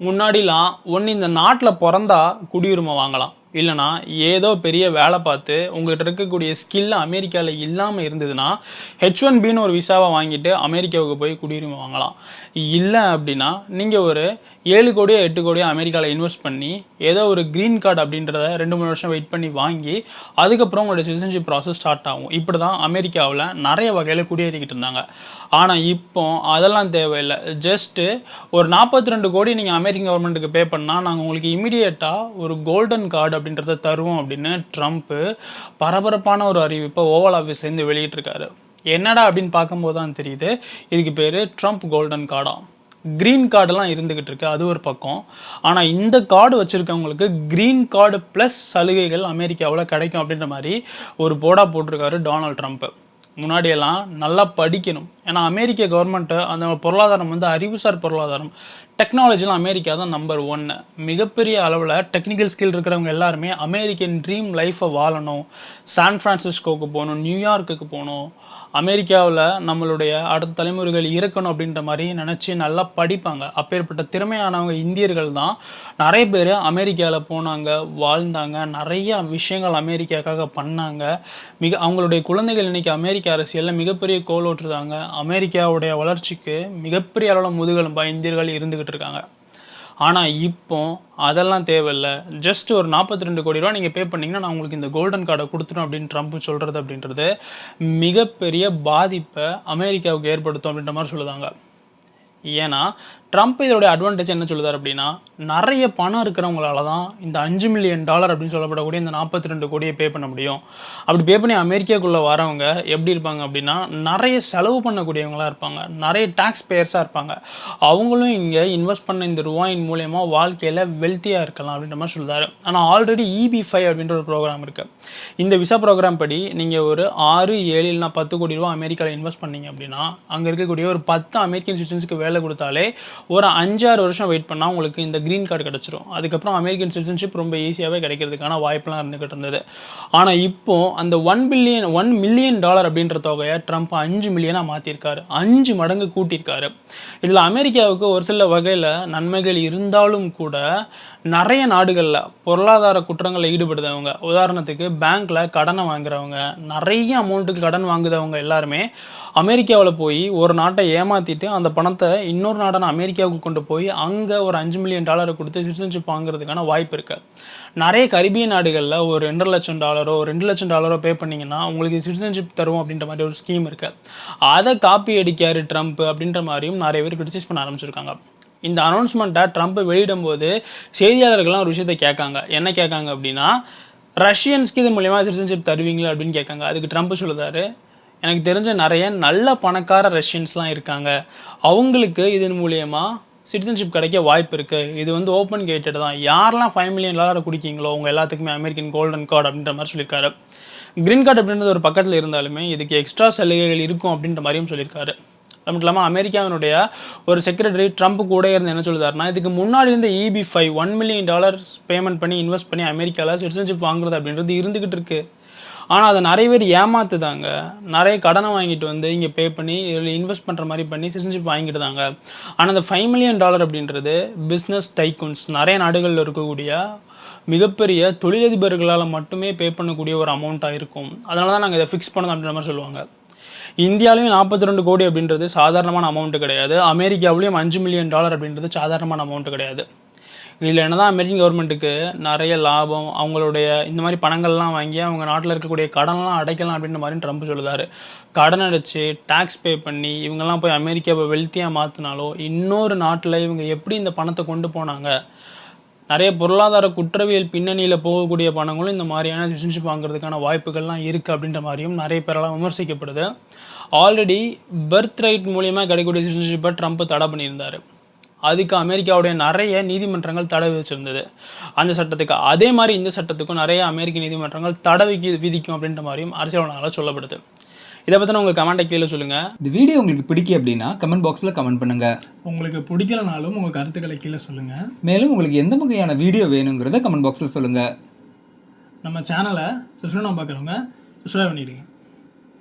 முன்னாடிலாம் ஒன்று இந்த நாட்டில் பிறந்தா குடியுரிமை வாங்கலாம். இல்லைனா ஏதோ பெரிய வேலை பார்த்து உங்கள்கிட்ட இருக்கக்கூடிய ஸ்கில் அமெரிக்காவில் இல்லாமல் இருந்ததுன்னா ஹெச் ஒன் பின்னு ஒரு விசாவை வாங்கிட்டு அமெரிக்காவுக்கு போய் குடியுரிமை வாங்கலாம். இல்லை அப்படின்னா நீங்கள் ஒரு ஏழு கோடியோ எட்டு கோடியோ அமெரிக்காவில் இன்வெஸ்ட் பண்ணி ஏதோ ஒரு க்ரீன் கார்டு அப்படின்றத ரெண்டு மூணு வருஷம் வெயிட் பண்ணி வாங்கி அதுக்கப்புறம் உங்களோட சிட்டிசன்ஷிப் ப்ராசஸ் ஸ்டார்ட் ஆகும். இப்படி தான் அமெரிக்காவில் நிறைய வகையில் குடியேறிக்கிட்டு இருந்தாங்க. ஆனால் இப்போ அதெல்லாம் தேவையில்லை. ஜஸ்ட்டு ஒரு நாற்பத்தி ரெண்டு கோடி நீங்கள் அமெரிக்கன் கவர்மெண்ட்டுக்கு பே பண்ணால் நாங்கள் உங்களுக்கு இமிடியேட்டாக ஒரு கோல்டன் கார்டு அப்படின்றத தருவோம் அப்படின்னு ட்ரம்ப்பு பரபரப்பான ஒரு அறிவிப்பை ஓவல் ஆஃபீஸ்லேருந்து வெளியிட்டிருக்காரு. என்னடா அப்படின்னு பார்க்கும்போது தான் தெரியுது. இதுக்கு பேர் ட்ரம்ப் கோல்டன் கார்டாக க்ரீன் கார்டெல்லாம் இருந்துக்கிட்டு இருக்கு. அது ஒரு பக்கம். ஆனால் இந்த கார்டு வச்சுருக்கவங்களுக்கு க்ரீன் கார்டு ப்ளஸ் சலுகைகள் அமெரிக்காவில் கிடைக்கும் அப்படின்ற மாதிரி ஒரு போடா போட்டிருக்காரு டொனால்ட் ட்ரம்ப். முன்னாடியெல்லாம் நல்லா படிக்கணும். ஏன்னா அமெரிக்க கவர்மெண்ட்டு அந்த பொருளாதாரம் வந்து அறிவுசார் பொருளாதாரம். டெக்னாலஜியில் அமெரிக்கா தான் நம்பர் ஒன்று மிகப்பெரிய அளவில் டெக்னிக்கல் ஸ்கில் இருக்கிறவங்க எல்லாருமே அமெரிக்கன் ட்ரீம் லைஃப்பை வாழணும். சான் ஃப்ரான்சிஸ்கோவுக்கு போகணும் நியூயார்க்குக்கு போகணும். அமெரிக்காவில் நம்மளுடைய அடுத்த தலைமுறைகள் இருக்கணும் அப்படின்ற மாதிரி நினச்சி நல்லா படிப்பாங்க. அப்பேற்பட்ட திறமையானவங்க இந்தியர்கள் தான். நிறைய பேர் அமெரிக்காவில் போனாங்க வாழ்ந்தாங்க. நிறைய விஷயங்கள் அமெரிக்காக்காக பண்ணாங்க. மிக அவங்களுடைய குழந்தைகள் இன்றைக்கி அமெரிக்க அரசியலில் மிகப்பெரிய கோல் ஓட்டுறாங்க. அமெரிக்காவுடைய வளர்ச்சிக்கு மிகப்பெரிய அளவில் முதுகெலும்பா இந்தியர்கள் இருந்துக்கிட்டு இருக்காங்க ஆனால் இப்போ அதெல்லாம் தேவையில்லை. ஜஸ்ட் ஒரு நாற்பத்தி ரெண்டு கோடி ரூபா நீங்கள் பே பண்ணீங்கன்னா நான் உங்களுக்கு இந்த கோல்டன் கார்டை கொடுத்துரும் அப்படின்னு ட்ரம்ப் சொல்கிறது அப்படின்றது மிகப்பெரிய பாதிப்பை அமெரிக்காவுக்கு ஏற்படுத்தும் அப்படின்ற மாதிரி சொல்லுதாங்க. ஏன்னா ட்ரம்ப் இதோடைய அட்வான்டேஜ் என்ன சொல்லுதார் அப்படின்னா நிறைய பணம் இருக்கிறவங்களால தான் இந்த அஞ்சு மில்லியன் டாலர் அப்படின்னு சொல்லப்படக்கூடிய இந்த நாற்பத்தி ரெண்டு கோடியை பே பண்ண முடியும். அப்படி பே பண்ணி அமெரிக்காக்குள்ளே வரவங்க எப்படி இருப்பாங்க அப்படின்னா நிறைய செலவு பண்ணக்கூடியவங்களா இருப்பாங்க. நிறைய டேக்ஸ் பேயர்ஸாக இருப்பாங்க. அவங்களும் இங்கே இன்வெஸ்ட் பண்ண இந்த ரூபாயின் மூலயமா வாழ்க்கையில் வெல்த்தியாக இருக்கலாம் அப்படின்ற மாதிரி சொல்லுதாரு. ஆனால் ஆல்ரெடி இபி ஃபைவ் அப்படின்ற ஒரு ப்ரோக்ராம் இருக்குது இந்த விசா ப்ரோக்ராம் படி நீங்கள் ஒரு ஆறு ஏழு இல்லைனா பத்து கோடி ரூபா அமெரிக்காவில் இன்வெஸ்ட் பண்ணீங்க அப்படின்னா அங்கே இருக்கக்கூடிய ஒரு பத்து அமெரிக்கன் சிட்டிசன்ஸுக்கு வேலை கொடுத்தாலே ஒரு அஞ்சாறு வருஷம் வெயிட் பண்ணால் உங்களுக்கு இந்த க்ரீன் கார்டு கிடச்சிரும். அதுக்கப்புறம் அமெரிக்கன் சிட்டிசன்ஷிப் ரொம்ப ஈஸியாகவே கிடைக்கிறதுக்கான வாய்ப்பெலாம் இருந்துகிட்டு இருந்தது. ஆனால் இப்போ அந்த one billion one million dollar அப்படின்ற தொகையை ட்ரம்ப் அஞ்சு மில்லியனாக மாற்றிருக்காரு அஞ்சு மடங்கு கூட்டியிருக்காரு இதில் அமெரிக்காவுக்கு ஒரு சில வகையில் நன்மைகள் இருந்தாலும் கூட நிறைய நாடுகளில் பொருளாதார குற்றங்களில் ஈடுபடுறவங்க உதாரணத்துக்கு பேங்க்கில் கடனை வாங்குறவங்க நிறைய அமௌண்ட்டுக்கு கடன் வாங்குதவங்க எல்லாருமே அமெரிக்காவில் போய் ஒரு நாட்டை ஏமாற்றிட்டு அந்த பணத்தை இன்னொரு நாடான அமெரிக்காவுக்கு கொண்டு போய் அங்கே ஒரு அஞ்சு மில்லியன் டாலரை கொடுத்து சிட்டிசன்ஷிப் வாங்குறதுக்கான வாய்ப்பு இருக்குது நிறைய கரிபிய நாடுகளில் ஒரு ரெண்டு லட்சம் டாலரோ ரெண்டு லட்சம் டாலரோ பே பண்ணிங்கன்னா உங்களுக்கு சிட்டிசன்ஷிப் தரும் அப்படின்ற மாதிரி ஒரு ஸ்கீம் இருக்குது அதை காப்பி அடிக்காரு ட்ரம்ப் அப்படின்ற மாதிரியும் நிறைய பேர் கிரிட்டிசைஸ் பண்ண ஆரம்பிச்சிருக்காங்க. இந்த அனௌன்ஸ்மெண்ட்டை ட்ரம்ப் வெளியிடும்போது செய்தியாளர்கள்லாம் ஒரு விஷயத்தை கேட்காங்க. என்ன கேட்காங்க அப்படின்னா ரஷ்யன்ஸ்க்கு இது மூலயமா சிட்டிசன்ஷிப் தருவீங்களா? அப்படின்னு கேட்காங்க. அதுக்கு ட்ரம்ப் சொல்லுதாரு. எனக்கு தெரிஞ்ச நிறைய நல்ல பணக்கார ரஷ்யன்ஸ்லாம் இருக்காங்க. அவங்களுக்கு இதன் மூலயமா சிட்டிசன்ஷிப் கிடைக்க வாய்ப்பு இருக்குது இது வந்து ஓப்பன் கேட்டட் தான். யாரெல்லாம் ஃபைவ் மில்லியன் டாலர் குடிக்கீங்களோ உங்கள் எல்லாத்துக்குமே அமெரிக்கன் கோல்டன் கார்டு அப்படின்ற மாதிரி சொல்லியிருக்காரு. க்ரீன் கார்டு அப்படின்றது ஒரு பக்கத்தில் இருந்தாலுமே இதுக்கு எக்ஸ்ட்ரா சலுகைகள் இருக்கும் அப்படின்ற மாதிரியும் சொல்லியிருக்காரு. மட்டும் இல்லாமல் அமெரிக்காவினுடைய ஒரு செக்ரட்டரி ட்ரம்ப் கூட இருந்து என்ன சொல்லுதாருன்னா இதுக்கு முன்னாடி இருந்த EB five one million dollars payment பண்ணி இன்வெஸ்ட் பண்ணி அமெரிக்காவில் சிட்டிசன்ஷிப் வாங்குறது அப்படின்றது இருந்துக்கிட்டு இருக்கு. ஆனால் அதை நிறைய பேர் ஏமாத்துதாங்க. நிறைய கடனை வாங்கிட்டு வந்து இங்கே பே பண்ணி இதில் இன்வெஸ்ட் பண்ணுற மாதிரி பண்ணி சிட்டிசன்ஷிப் வாங்கிட்டு தாங்க ஆனால் அந்த ஃபைவ் மில்லியன் டாலர் அப்படின்றது பிஸ்னஸ் டைக்கூன்ஸ் நிறைய நாடுகளில் இருக்கக்கூடிய மிகப்பெரிய தொழிலதிபர்களால் மட்டுமே பே பண்ணக்கூடிய ஒரு அமௌண்ட்டாக இருக்கும். அதனால தான் நாங்கள் இதை ஃபிக்ஸ் பண்ணோம் அப்படின்ற மாதிரி சொல்லுவாங்க. இந்தியாவிலையும் நாற்பத்தி ரெண்டு கோடி அப்படின்றது சாதாரணமான அமௌண்ட்டு கிடையாது. அமெரிக்காவிலையும் அஞ்சு மில்லியன் டாலர் அப்படின்றது சாதாரணமான அமௌண்ட்டு கிடையாது. இதில் என்ன தான் அமெரிக்கன் கவர்மெண்ட்டுக்கு நிறைய லாபம் அவங்களுடைய இந்த மாதிரி பணங்கள்லாம் வாங்கி அவங்க நாட்டில் இருக்கக்கூடிய கடன்லாம் அடைக்கலாம் அப்படின்ற மாதிரி ட்ரம்ப் சொல்லுதாரு. கடன் அடைச்சி டேக்ஸ் பே பண்ணி இவங்கெல்லாம் போய் அமெரிக்காவை வெல்த்தியாக மாற்றினாலோ இன்னொரு நாட்டில் இவங்க எப்படி இந்த பணத்தை கொண்டு போனாங்க? நிறைய பொருளாதார குற்றவியல் பின்னணியில் போகக்கூடிய பணங்களும் இந்த மாதிரியான சிட்டிசன்ஷிப் வாங்குறதுக்கான வாய்ப்புகள்லாம் இருக்குது அப்படின்ற மாதிரியும் நிறைய பேரெல்லாம் விமர்சிக்கப்படுது. ஆல்ரெடி பர்த் ரைட் மூலியமாக கிடைக்கக்கூடிய சிட்டிசன்ஷிப்பை ட்ரம்ப் தடை பண்ணியிருந்தார். அதுக்கு அமெரிக்காவுடைய நிறைய நீதிமன்றங்கள் தடை விதிச்சிருந்தது. அந்த சட்டத்துக்கு அதே மாதிரி இந்த சட்டத்துக்கும் நிறைய அமெரிக்க நீதிமன்றங்கள் தடை விதிக்கும் அப்படின்ற மாதிரியும் அரசியல் சொல்லப்படுது. இதை பற்றின உங்கள் கமெண்ட்டை கீழே சொல்லுங்கள் இந்த வீடியோ உங்களுக்கு பிடிக்கும் அப்படின்னா கமெண்ட் பாக்ஸில் கமெண்ட் பண்ணுங்க. உங்களுக்கு பிடிக்கலனாலும் உங்கள் கருத்துக்களை கீழே சொல்லுங்கள் மேலும் உங்களுக்கு எந்த வகையான வீடியோ வேணுங்கிறத கமெண்ட் பாக்ஸில் சொல்லுங்க. நம்ம சேனலை சப்ஸ்கிரைப் பார்க்குறவங்க சப்ஸ்கிரைப் பண்ணிவிடுங்க